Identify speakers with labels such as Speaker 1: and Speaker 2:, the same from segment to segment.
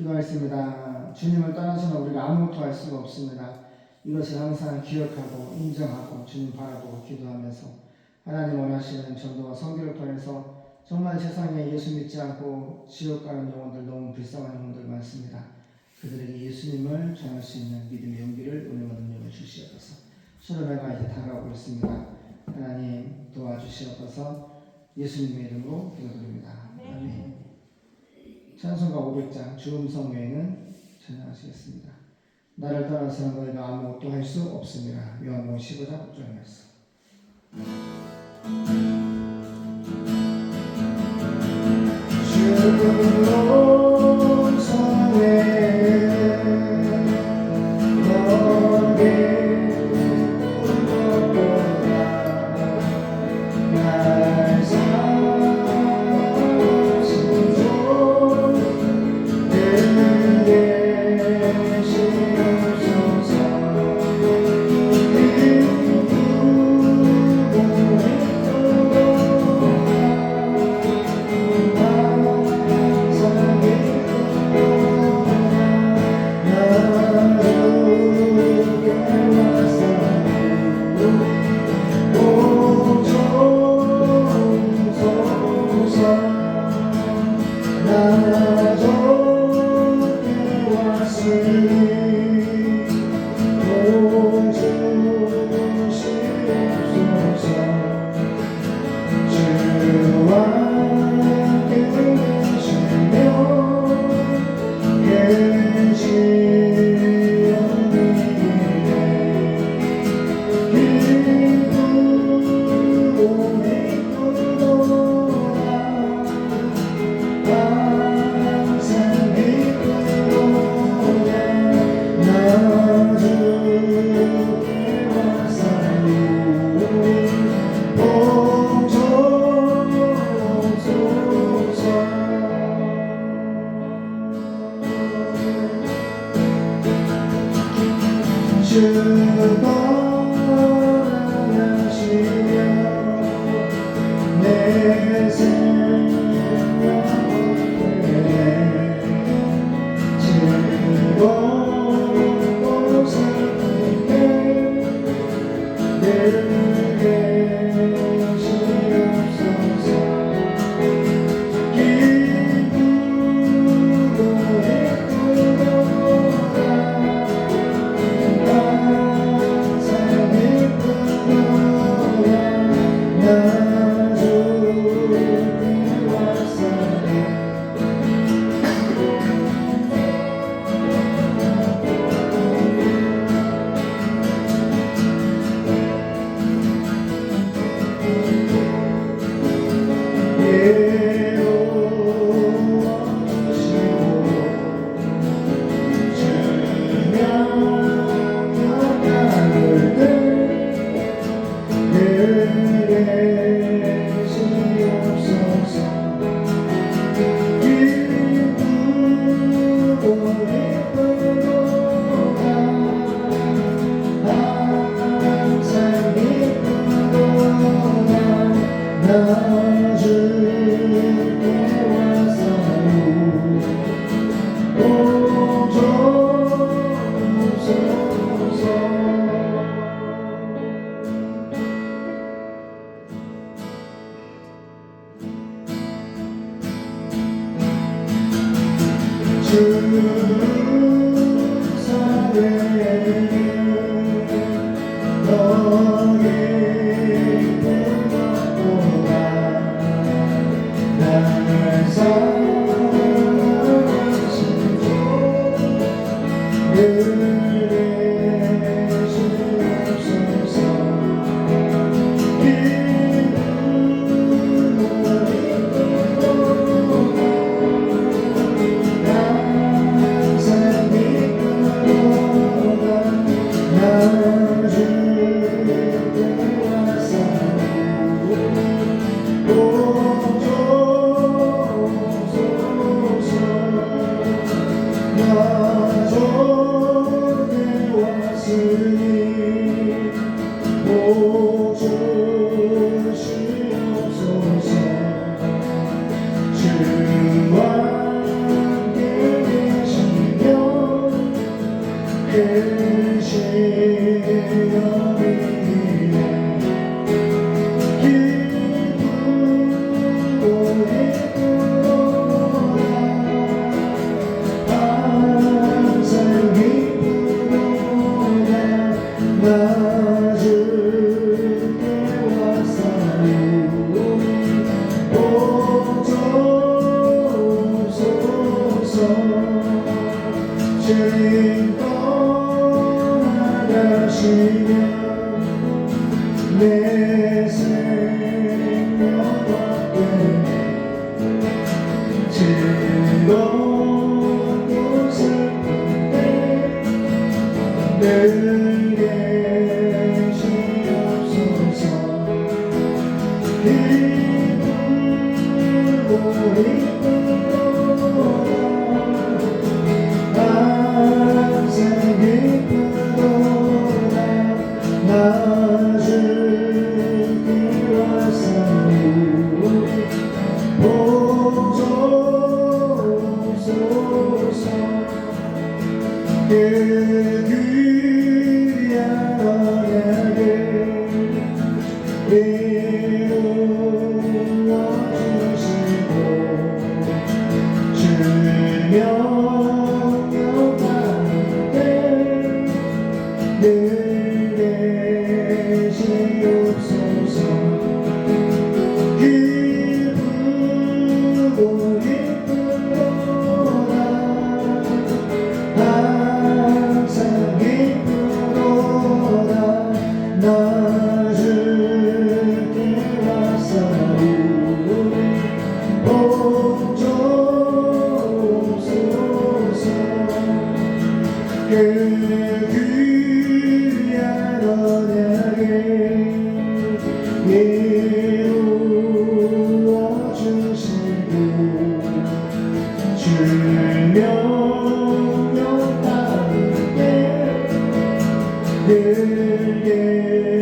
Speaker 1: 기도하겠습니다. 주님을 떠나서는 우리가 아무것도 할 수가 없습니다. 이것을 항상 기억하고 인정하고 주님 바라보고 기도하면서 하나님 원하시는 전도와 성교를 통해서 정말 세상에 예수 믿지 않고 지옥 가는 영혼들 너무 불쌍한 영혼들 많습니다. 그들에게 예수님을 전할 수 있는 믿음의 용기를 은혜와 능력을 주시옵소서. 수련회가 이제 다가오고 있습니다. 하나님 도와주시옵소서. 예수님의 이름으로 기도드립니다. 아멘. 찬송가 500장 주음성 외에는 찬양하시겠습니다. 나를 떠나서는 너희가 아무것도 할 수 없습니다. 요한복음 15장 9절 말씀. 주음 주님 떠나가신 늘계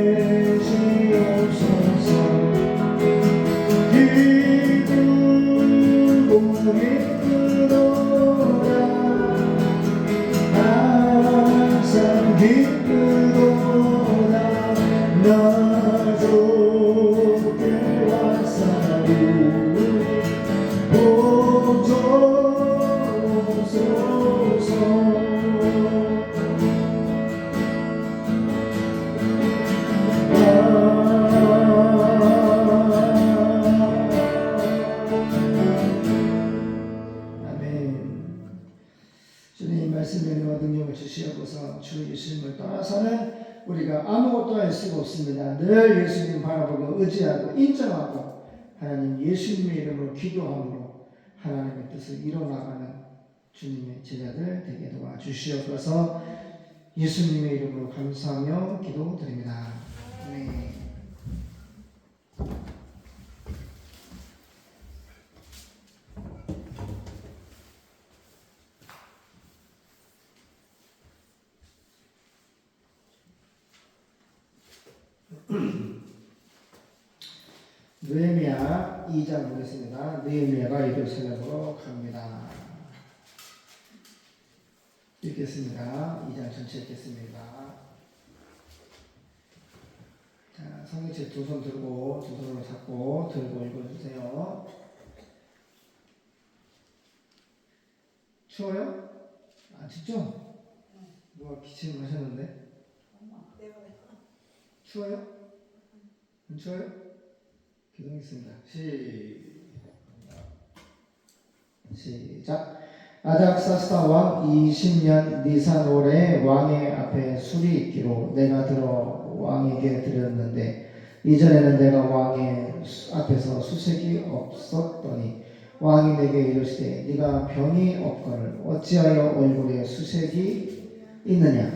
Speaker 1: 기도함으로 하나님의 뜻을 이뤄나가는 주님의 제자들 되게 도와주시옵소서 예수님의 이름으로 감사하며 기도드립니다. 아멘. 느헤미야 2장 보겠습 니다. 느헤미야가 예루살렘으로 갑니다. 읽겠습니다. 2장 전체 읽겠습니다. 자, 성경책 두 손 들고 두 손으로 잡고 들고 읽어주세요. 추워요? 안 춥죠? 누가 기침 하셨는데? 추워요? 안 추워요? 기도하겠습니다. 시, 시작. 아닥사스다 왕 20년 니산월에 왕의 앞에 술이 있기로 내가 들어 왕에게 드렸는데 이전에는 내가 왕의 수- 앞에서 수색이 없었더니 왕이 내게 이르시되 네가 병이 없거늘 어찌하여 얼굴에 수색이 있느냐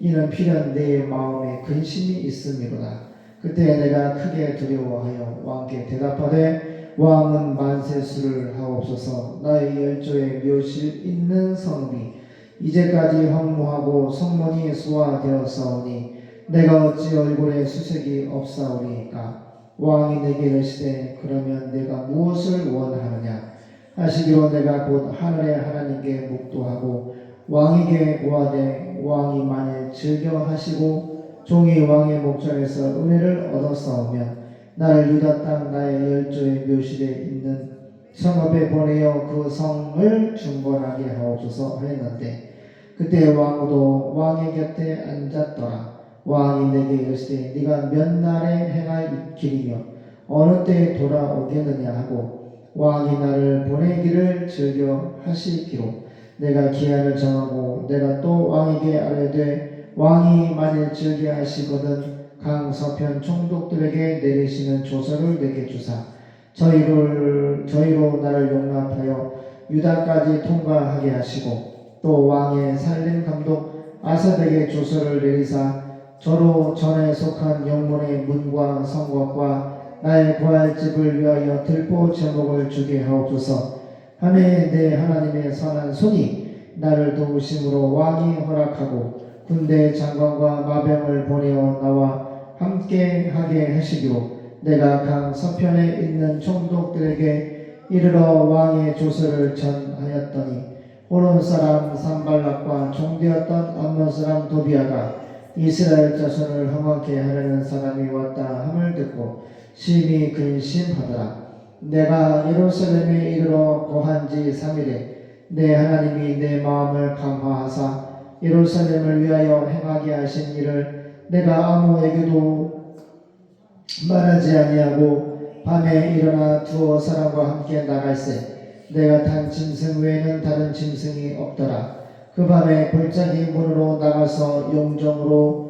Speaker 1: 이는 필연 내 마음에 근심이 있음이로다 그때 내가 크게 두려워하여 왕께 대답하되 왕은 만세수를 하옵소서. 나의 열조에 묘실 있는 성읍이 이제까지 황무하고 성문이 수화되었사오니 내가 어찌 얼굴에 수색이 없사오리까? 왕이 내게 이르시되 그러면 내가 무엇을 원하느냐? 하시기로 내가 곧 하늘의 하나님께 묵도하고 왕에게 고하되 왕이 만일 즐겨 하시고 종이 왕의 목전에서 은혜를 얻었사오면 나를 유다 땅 나의 열조의 묘실에 있는 성읍에 보내어 그 성을 중건하게 하옵소서 하였는데 그때 왕도 왕의 곁에 앉았더라. 왕이 내게 이르시되 네가 몇 날에 행할 길이며 어느 때에 돌아오겠느냐 하고 왕이 나를 보내기를 즐겨 하시기로 내가 기한을 정하고 내가 또 왕에게 아뢰되 왕이 만일 즐겨 하시거든 강 서편 총독들에게 내리시는 조서를 내게 주사. 저희를 저희로 나를 용납하여 유다까지 통과하게 하시고 또 왕의 살림 감독 아사덱의 조서를 내리사 저로 전에 속한 영문의 문과 성곽과 나의 구할 집을 위하여 들보 제목을 주게 하옵소서. 하늘의 내 하나님의 선한 손이 나를 도우심으로 왕이 허락하고 군대 장관과 마병을 보내어 나와 함께 하게 하시기로 내가 강 서편에 있는 총독들에게 이르러 왕의 조서를 전하였더니 호론 사람 산발락과 종되었던 암몬 사람 도비아가 이스라엘 자손을 흥하게 하려는 사람이 왔다 함을 듣고 심히 근심하더라. 내가 예루살렘에 이르러 거한 지 3일에 내 하나님이 내 마음을 감화하사 예루살렘을 위하여 행하게 하신 일을 내가 아무에게도 말하지 아니하고 밤에 일어나 두어 사람과 함께 나갈새 내가 탄 짐승 외에는 다른 짐승이 없더라. 그 밤에 골짜기 문으로 나가서 용정으로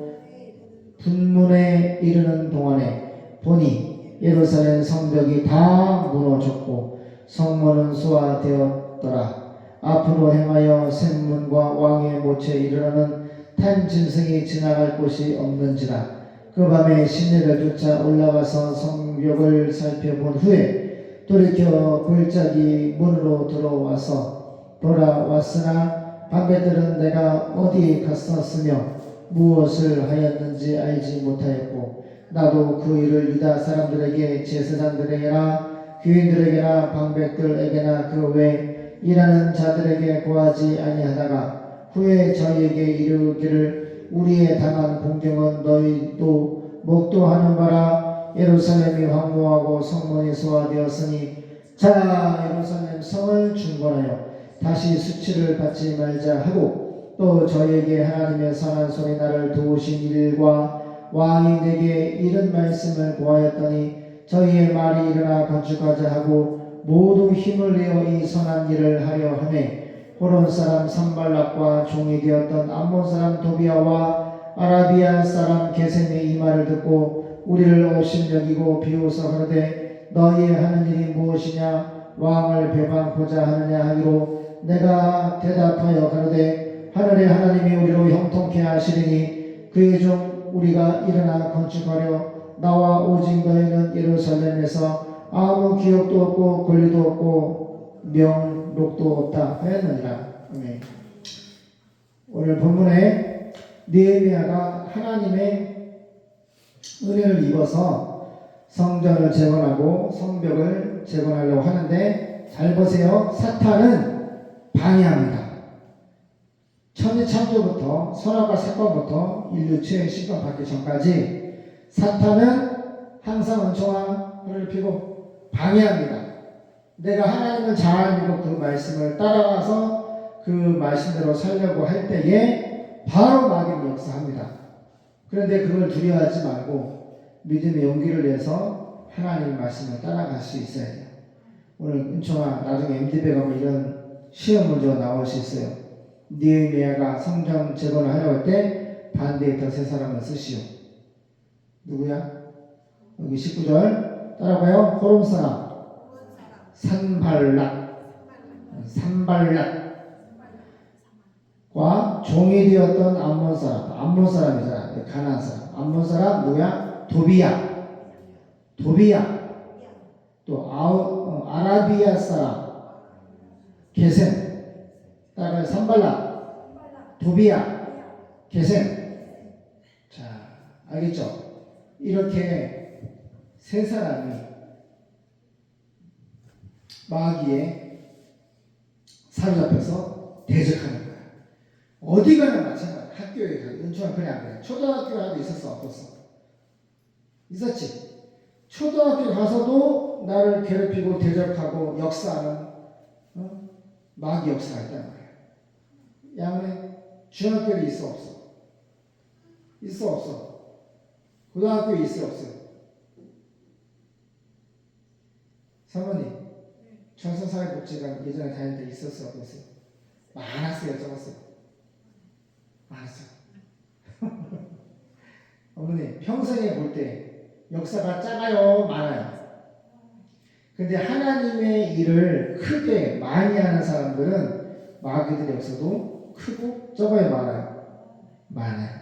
Speaker 1: 분문에 이르는 동안에 보니 예루살렘 성벽이 다 무너졌고 성문은 소화되었더라. 앞으로 행하여 샘문과 왕의 모처에 이르러는 탄 짐승이 지나갈 곳이 없는지라 그 밤에 시내를 쫓아 올라가서 성벽을 살펴본 후에 돌이켜 골짜기 문으로 들어와서 돌아왔으나 밤에들은 내가 어디에 갔었으며 무엇을 하였는지 알지 못하였고 나도 그 일을 유다 사람들에게 제사장들에게나 귀인들에게나 방백들에게나 그 외 일하는 자들에게 고하지 아니하다가 후에 저희에게 이르기를 우리의 당한 공경은 너희도 목도하는 바라 예루살렘이 황무하고 성문이 소화되었으니 자 예루살렘 성을 중건하여 다시 수치를 받지 말자 하고 또 저희에게 하나님의 선한 손이 나를 도우신 일과 왕이 내게 이런 말씀을 고하였더니 저희의 말이 일어나 건축하자 하고 모두 힘을 내어 이 선한 일을 하려 하매 호론 사람 산발락과 종이 되었던 암몬 사람 도비아와 아라비아 사람 게셈의 이 말을 듣고 우리를 업신여기고 비웃어 하되 너희의 하는 일이 무엇이냐? 왕을 배반코자 하느냐 하기로 내가 대답하여 가로되 하늘의 하나님이 우리로 형통케 하시리니 그의 종 우리가 일어나 건축하려 나와 너희는 예루살렘에서 아무 기업도 없고 권리도 없고 명록도 없다 하였느니라. 아멘. 오늘 본문에 느헤미야가 하나님의 은혜를 입어서 성전을 재건하고 성벽을 재건하려고 하는데 잘 보세요. 사탄은 방해합니다. 천지 창조부터 선악과 사건부터 인류 죄의 심판받기 전까지 사탄은 항상 은총와 불을 피고 방해합니다. 내가 하나님을 잘 믿고 그 말씀을 따라가서 그 말씀대로 살려고 할 때에 바로 마귀는 역사합니다. 그런데 그걸 두려워하지 말고 믿음의 용기를 내서 하나님 말씀을 따라갈 수 있어야 돼요. 오늘 은총아 나중에 MD배 가면 이런 시험 문제가 나올 수 있어요. 니에미아가 성전 재건을 하려고 할 때 반대했던 세 사람을 쓰시오. 누구야? 여기 19절 따라가요. 호름 사람 산발락 산발락과 종이 되었던 암몬 사람 암몬 사람이잖아. 가나안 사람. 암몬 사람 누구야? 도비야. 도비야. 또 아우, 어, 아라비아 사람 게셈 따라가요 산발락 도비야 게셈 자 알겠죠? 이렇게 세 사람이 마귀에 사로잡혀서 대적하는 거야 어디 가나 마찬가지 학교에 가 은총은 그래 안 그래 초등학교 가도 있었어 없었어 있었지 초등학교 가서도 나를 괴롭히고 대적하고 역사하는 어? 마귀 역사가 있단 말이야. 양은 중학교에 있어 없어? 있어 없어? 고등학교에 있어 없어? 사모님, 청소사회복지관 예전에 다닐 때 있었어 없었어? 많았어요, 적었어요? 많았어요. 어머니, 평생에 볼 때 역사가 작아요, 많아요? 근데 하나님의 일을 크게 많이 하는 사람들은 마귀들의 역사도 크고 적어요, 많아요? 많아요.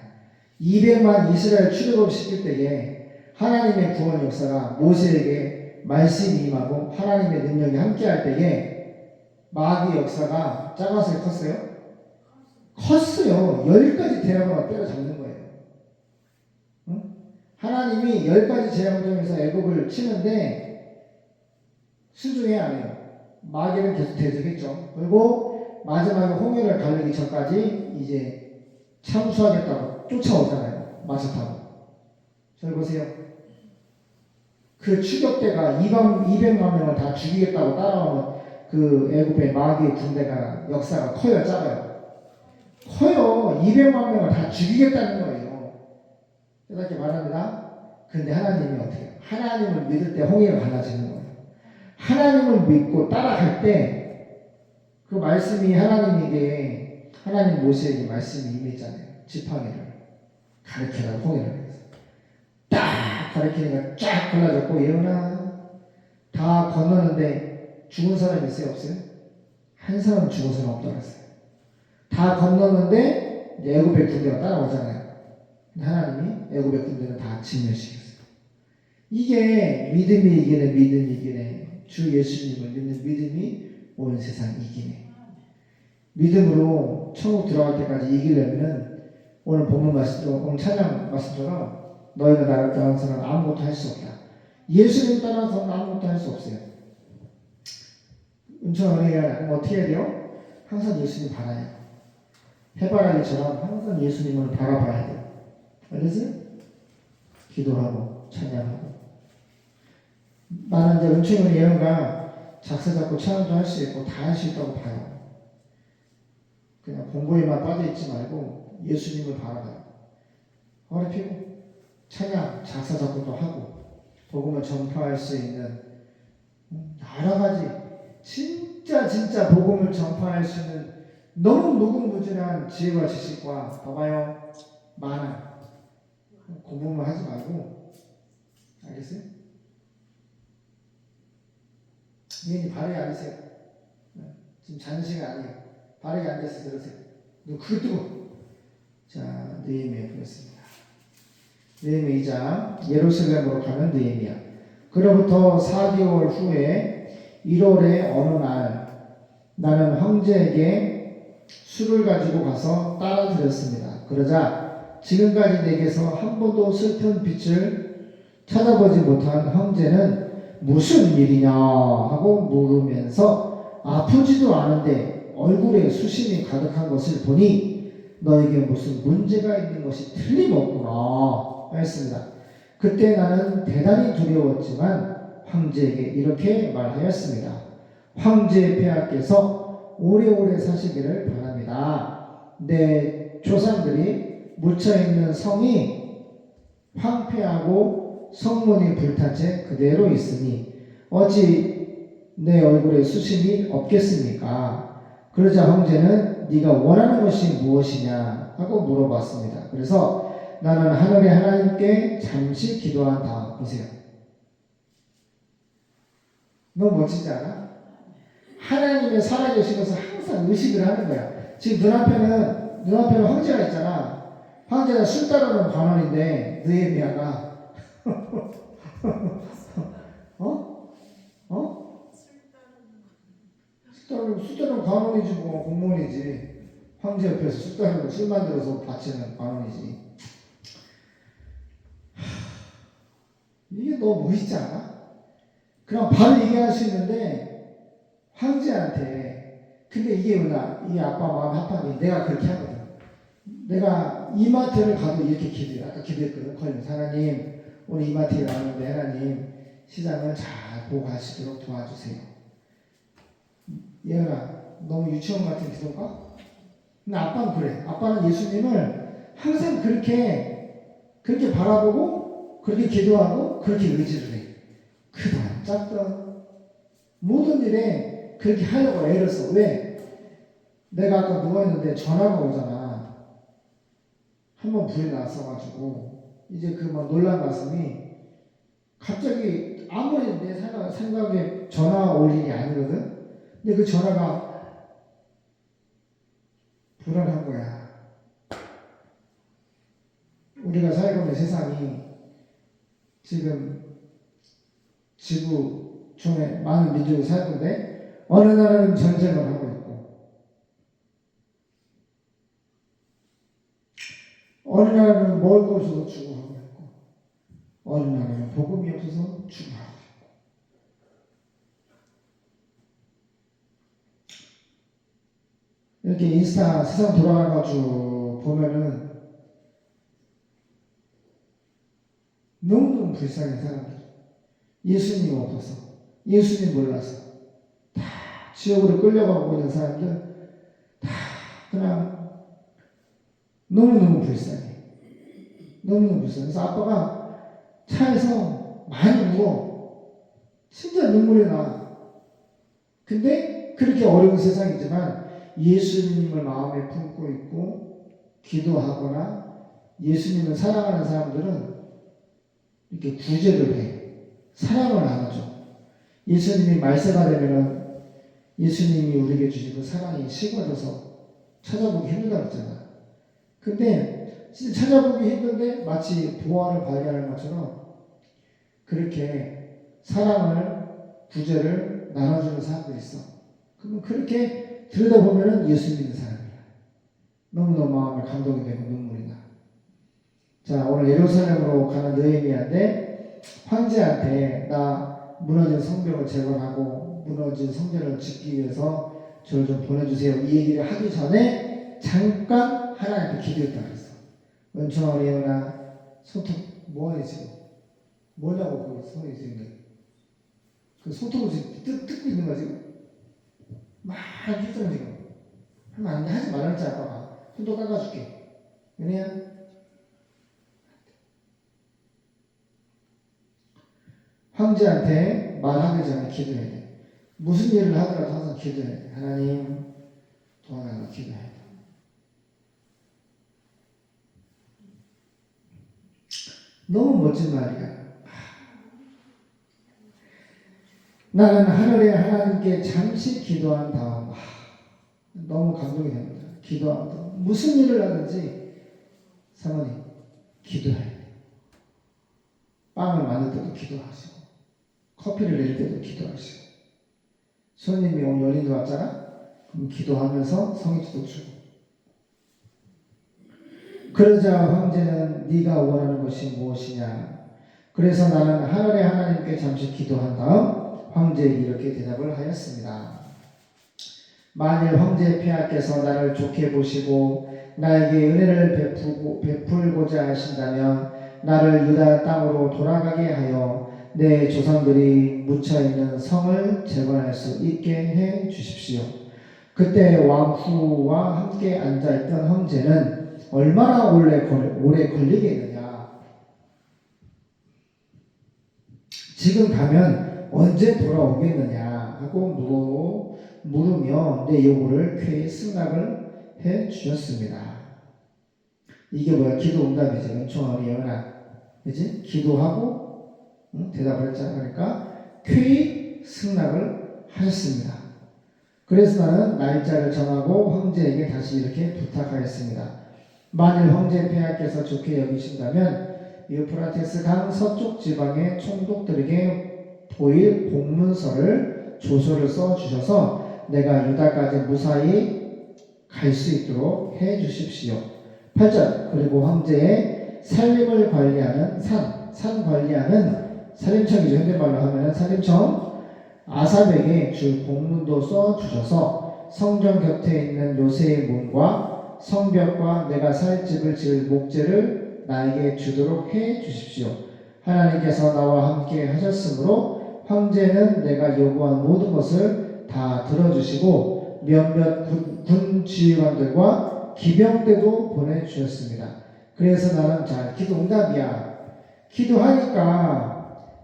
Speaker 1: 200만 이스라엘 출애굽 시킬 때에 하나님의 구원 역사가 모세에게 말씀이 임하고 하나님의 능력이 함께할 때에 마귀 역사가 작았어요, 컸어요? 컸어요. 열 가지 대학으로 때려잡는 거예요. 응? 하나님이 열 가지 재앙을 통해서 애굽을 치는데 순종해 안 해요. 마귀는 계속 대적했죠. 그리고 마지막에 홍해를 가르기 전까지 이제 참수하겠다고 쫓아오잖아요. 마차 타고. 저기 보세요. 그 추격대가 200만, 200만 명을 다 죽이겠다고 따라오는 그 애굽의 마귀 군대가 역사가 커요, 작아요? 커요. 200만 명을 다 죽이겠다는 거예요. 이렇게 말합니다. 근데 하나님이 어떻게 해요? 하나님을 믿을 때 홍해가 갈라지는 거예요. 하나님을 믿고 따라갈 때 그 말씀이 하나님에게 하나님 모세에게 말씀이 임했잖아요. 지팡이를 가르쳐라 홍해를 딱 가르치니까 쫙 갈라졌고 예언아 다 건너는데 죽은 사람 있어요 없어요? 한 사람 죽은 사람 했어요. 다 건너는데 이제 애굽의 군대가 따라오잖아요. 하나님이 애굽의 군대는 다 진멸시켰어요. 이게 믿음이 이기네 믿음이 이기네 주 예수님을 믿는 믿음이 온 세상 이기네. 믿음으로 천국 들어갈 때까지 이기려면 오늘 본문 말씀, 오늘 찬양 말씀처럼 너희가 나를 따라서는 아무것도 할 수 없다. 예수님 따라서는 아무것도 할 수 없어요. 은총 은혜가 어떻게 해야 돼요? 항상 예수님 바라야 돼요. 해바라기처럼 항상 예수님을 바라봐야 돼요. 알겠어요? 기도하고 찬양하고 나는 이제 은총의 예언가 작사 작곡 찬양도 할 수 있고 다 할 수 있다고 봐요. 그냥 공부에만 빠져 있지 말고 예수님을 바라봐요. 허리 펴고 찬양 작사 작곡도 하고 복음을 전파할 수 있는 여러 가지 진짜 진짜 복음을 전파할 수 있는 너무 무궁무진한 지혜와 지식과 봐봐요. 많아 공부만 하지 말고. 알겠어요? 이현이 바르게 앉으세요. 지금 시간 아니에요. 바르게 앉아서 들으세요. 눈 크게 뜨고. 자 느헤미야 보겠습니다 느헤미 2장 예루살렘으로 가는 느헤미야 그로부터 4개월 후에 1월의 어느 날 나는 황제에게 술을 가지고 가서 따라 드렸습니다. 그러자 지금까지 내게서 한 번도 슬픈 빛을 찾아보지 못한 황제는 무슨 일이냐 하고 물으면서 아프지도 않은데 얼굴에 수심이 가득한 것을 보니 너에게 무슨 문제가 있는 것이 틀림없구나 했습니다. 그때 나는 대단히 두려웠지만 황제에게 이렇게 말하였습니다. 황제 폐하께서 오래오래 사시기를 바랍니다. 내 조상들이 묻혀 있는 성이 황폐하고 성문이 불탄 채 그대로 있으니 어찌 내 얼굴에 수심이 없겠습니까? 그러자 황제는 네가 원하는 것이 무엇이냐 하고 물어봤습니다. 그래서 나는 하늘의 하나님께 잠시 기도한다. 보세요. 너무 멋지지 않아? 하나님의 살아계시면서 항상 의식을 하는 거야. 지금 눈앞에는, 눈앞에는 황제가 있잖아. 황제가 술 따르는 관원인데, 느헤미야가. 어? 어? 술 따르는, 술 따르는 관원이지, 뭐, 공무원이지. 황제 옆에서 술 따르는, 술 만들어서 바치는 관원이지. 이게 너무 멋있지 않아? 그럼 바로 얘기할 수 있는데 황제한테 근데 이게 뭐냐? 이게 아빠 마음 합하니 내가 그렇게 하거든. 내가 이마트를 가도 이렇게 기도해 아까 기도했거든 걸면 하나님 오늘 이마트에 나오는데 하나님 시장을 잘 보고 가시도록 도와주세요. 예은아 너무 유치원 같은 기도인가? 근데 아빠는 그래. 아빠는 예수님을 항상 그렇게 그렇게 바라보고 그렇게 기도하고 그렇게 의지를 해 크다 작다 모든 일에 그렇게 하려고 애를 써. 왜? 내가 아까 누워있는데 전화가 오잖아. 한번 불이 났어가지고 이제 그 막 놀란 가슴이 갑자기 아무리 내 생각, 생각에 전화 올 일이 아니거든. 근데 그 전화가 불안한 거야. 우리가 살고 있는 세상이 지금 지구 중에 많은 민족이 살고인데 어느 나라는 전쟁을 하고 있고 어느 나라는 먹을 거 없어서 죽어가고 있고 어느 나라는 복음이 없어서 죽어가고 있고. 이렇게 인스타 세상 돌아가가지고 보면은 너무너무 불쌍한 사람들. 예수님 없어서 예수님 몰라서 다 지옥으로 끌려가고 있는 사람들 다 그냥 너무너무 불쌍해. 너무너무 불쌍해. 그래서 아빠가 차에서 많이 울어 진짜 눈물이 나. 근데 그렇게 어려운 세상이지만 예수님을 마음에 품고 있고 기도하거나 예수님을 사랑하는 사람들은 이렇게 구제를 해. 사랑을 나눠줘. 예수님이 말세가 되면은 예수님이 우리에게 주신 그 사랑이 식어져서 찾아보기 힘들다고 했잖아. 근데 진짜 찾아보기 힘든데 마치 보화를 발견하는 것처럼 그렇게 사랑을 구제를 나눠주는 사람도 있어. 그러면 그렇게 들여다보면은 예수 믿는 사람이야. 너무너무 마음에 감동이 되고 눈물이 나. 자, 오늘 예루살렘으로 가는 느헤미야인데 황제한테 나 무너진 성벽을 재건하고 무너진 성전을 짓기 위해서 저를 좀 보내주세요. 이 얘기를 하기 전에 잠깐 하나님께 기도했다 그랬어. 은총아 예은아 손톱 뭐해 지금? 뭐냐고 그 손이 지금 그 손톱을 지금 뜯, 뜯고 있는 거야 지금? 막 뜯잖아 지금. 하면 안 돼. 하지 말았지 아빠가. 손톱 깎아줄게. 은혜야 황제한테 말하기 전에 기도해야 돼. 무슨 일을 하더라도 항상 기도해야 돼. 하나님 도와달라 기도해야 돼. 너무 멋진 말이야. 나는 하늘에 하나님께 잠시 기도한 다음 하, 너무 감동이 됩니다. 기도한 다음 무슨 일을 하든지 사모님 기도해야 돼. 빵을 만들 때도 기도하시고 커피를 내릴 때도 기도하시고. 손님이 오늘 연인이 왔잖아? 그럼 기도하면서 성의지도 주고. 그러자 황제는 네가 원하는 것이 무엇이냐? 그래서 나는 하늘의 하나님께 잠시 기도한 다음 황제에게 이렇게 대답을 하였습니다. 만일 황제 폐하께서 나를 좋게 보시고 나에게 은혜를 베푸고, 베풀고자 하신다면 나를 유다 땅으로 돌아가게 하여 내 조상들이 묻혀 있는 성을 재건할 수 있게 해 주십시오. 그때 왕후와 함께 앉아 있던 황제는 얼마나 오래, 걸, 오래 걸리겠느냐? 지금 가면 언제 돌아오겠느냐? 하고 물어, 물으며 내 요구를 쾌히 승낙을 해 주셨습니다. 이게 뭐야? 기도 응답이지. 우리 예은아. 그지? 기도하고 응? 대답을 했잖아. 그러니까 쾌히 승낙을 하셨습니다. 그래서 나는 날짜를 정하고 황제에게 다시 이렇게 부탁하였습니다. 만일 황제 폐하께서 좋게 여기신다면 유프라테스 강 서쪽 지방의 총독들에게 보일 공문서를 조서를 써 주셔서 내가 유다까지 무사히 갈 수 있도록 해 주십시오. 8절 그리고 황제의 살림을 관리하는 산, 산 관리하는 살림청이죠. 현대말로 하면은 살림청 아삽에게 줄 공문도 써 주셔서 성전 곁에 있는 요새의 문과 성벽과 내가 살 집을 지을 목재를 나에게 주도록 해 주십시오. 하나님께서 나와 함께 하셨으므로 황제는 내가 요구한 모든 것을 다 들어주시고 몇몇 군, 군 지휘관들과 기병대도 보내주셨습니다. 그래서 나는 자 기도 응답이야. 기도하니까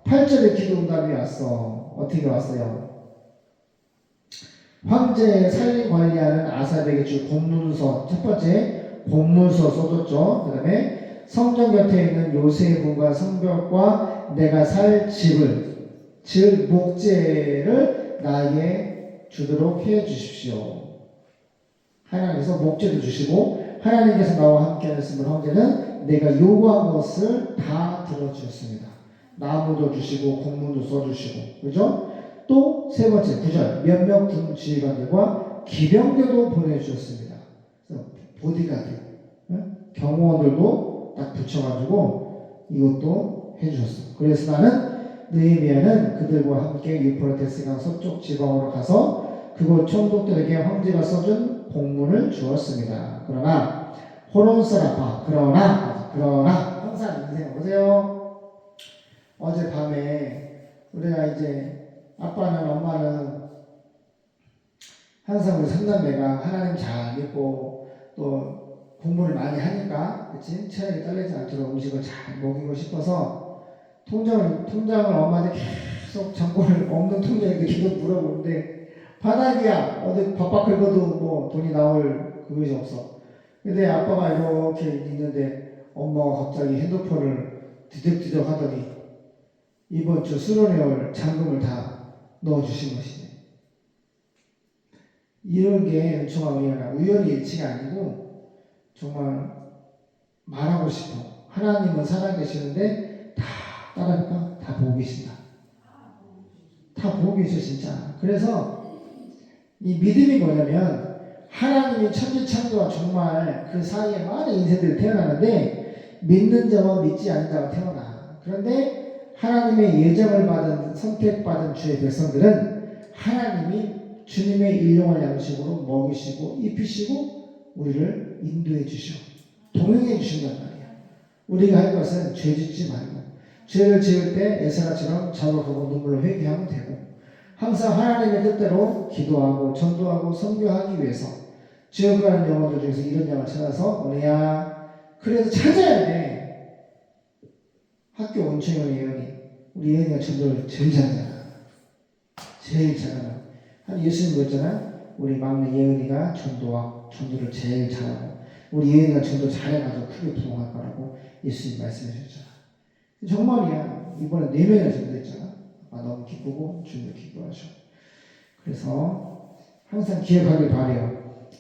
Speaker 1: 8절에 기도 응답이 왔어. 어떻게 왔어요? 황제의 살림 관리하는 아삽에게 줄 공문서 첫 번째 공문서 써줬죠. 그 다음에 성전 곁에 있는 요새의 분과 성벽과 내가 살 집을 즉 목재를 나에게 주도록 해 주십시오. 하나님께서 목재도 주시고 하나님께서 나와 함께 하셨으면 황제는 내가 요구한 것을 다 들어주셨습니다. 나무도 주시고 공문도 써주시고 그죠? 또 세 번째 구절 몇몇 군 지휘관들과 기병대도 보내주셨습니다. 그래서 보디가드 응? 경호원들도 딱 붙여가지고 이것도 해주셨어. 그래서 나는 느헤미야는 그들과 함께 유프라테스 강 서쪽 지방으로 가서 그곳 총독들에게 황제가 써준 공문을 주었습니다. 그러나 호론 사라파 그러나 그러나 항상 인생 보세요. 어젯밤에 우리가 이제 아빠는 엄마는 항상 우리 삼남매가 하나님 잘 믿고 또 공부를 많이 하니까 그치? 체력이 딸리지 않도록 음식을 잘 먹이고 싶어서 통장을 통장을 엄마한테 계속 잔고를 없는 통장에 계속 물어보는데 바닥이야! 어디 밥밥 긁어도 뭐 돈이 나올 그것이 없어. 근데 아빠가 이렇게 있는데 엄마가 갑자기 핸드폰을 뒤적뒤적 하더니 이번 주 수련회월 잔금을 다 넣어주신 것이네. 이런 게 은총과 우연이야. 우연히 일치가 아니고 정말 말하고 싶어. 하나님은 살아계시는데 다 따라니까 다 보고 계신다. 다 보고 계셔 진짜. 그래서 이 믿음이 뭐냐면 하나님이 천지창조와 정말 그 사이에 많은 인생들이 태어나는데 믿는 자와 믿지 않는 자가 태어나. 그런데 하나님의 예정을 받은 선택받은 주의 백성들은 하나님이 주님의 일용할 양식으로 먹이시고 입히시고 우리를 인도해 주셔 동행해 주신단 말이야. 우리가 할 것은 죄 짓지 말고 죄를 지을 때 에사라처럼 자복하고 눈물로 회개하면 되고 항상 하나님의 뜻대로 기도하고 전도하고 선교하기 위해서 지역가는 영혼들 중에서 이런 영을 찾아서 은혜야 그래서 찾아야 돼 학교 원청의 예언이 우리 예언이가 전도를 제일 잘하잖아. 제일 잘하는 한 예수님 그랬잖아. 우리 막내 예언이가 전도와 전도를 제일 잘하고 우리 예언이가 전도 잘해가지고 크게 부흥할 거라고 예수님 말씀해 주셨잖아. 정말이야. 이번에 네 명이나 전도했잖아. 아, 너무 기쁘고 주님도 기뻐하셔. 그래서 항상 기억하길 바래요.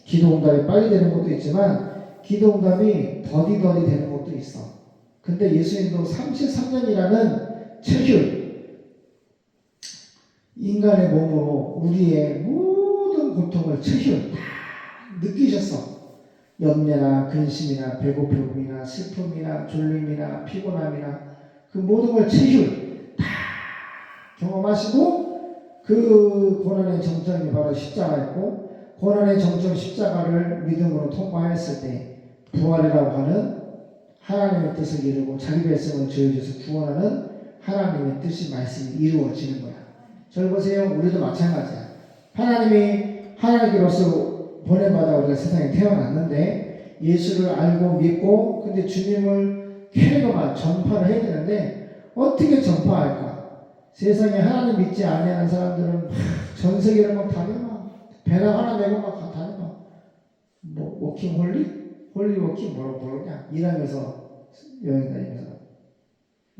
Speaker 1: 기도 응답이 빨리 되는 것도 있지만 기도 응답이 더디더디 되는 것도 있어. 근데 예수님도 33년이라는 체휴 인간의 몸으로 우리의 모든 고통을 체휴 다 느끼셨어. 염려나 근심이나 배고픔이나 슬픔이나 졸림이나 피곤함이나 그 모든 걸 체휴 경험하시고 그 고난의 정점이 바로 십자가였고 고난의 정점 십자가를 믿음으로 통과했을 때 부활이라고 하는 하나님의 뜻을 이루고 자기 백성을 지어줘서 구원하는 하나님의 뜻이 말씀이 이루어지는 거야. 절 보세요. 우리도 마찬가지야. 하나님이 하나님으로서 보내받아 우리가 세상에 태어났는데 예수를 알고 믿고 근데 주님을 캐리어만 전파를 해야 되는데 어떻게 전파할까? 세상에 하나님 믿지 아니하는 사람들은 전 세계를 막 다녀 배낭 하나 메고 막 다녀 뭐 워킹 홀리? 홀리 워킹 뭐라고 부르냐 일하면서 여행 다니면서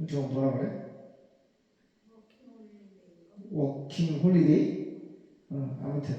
Speaker 1: 저 뭐라 그래? 워킹 홀리데이? 어, 아무튼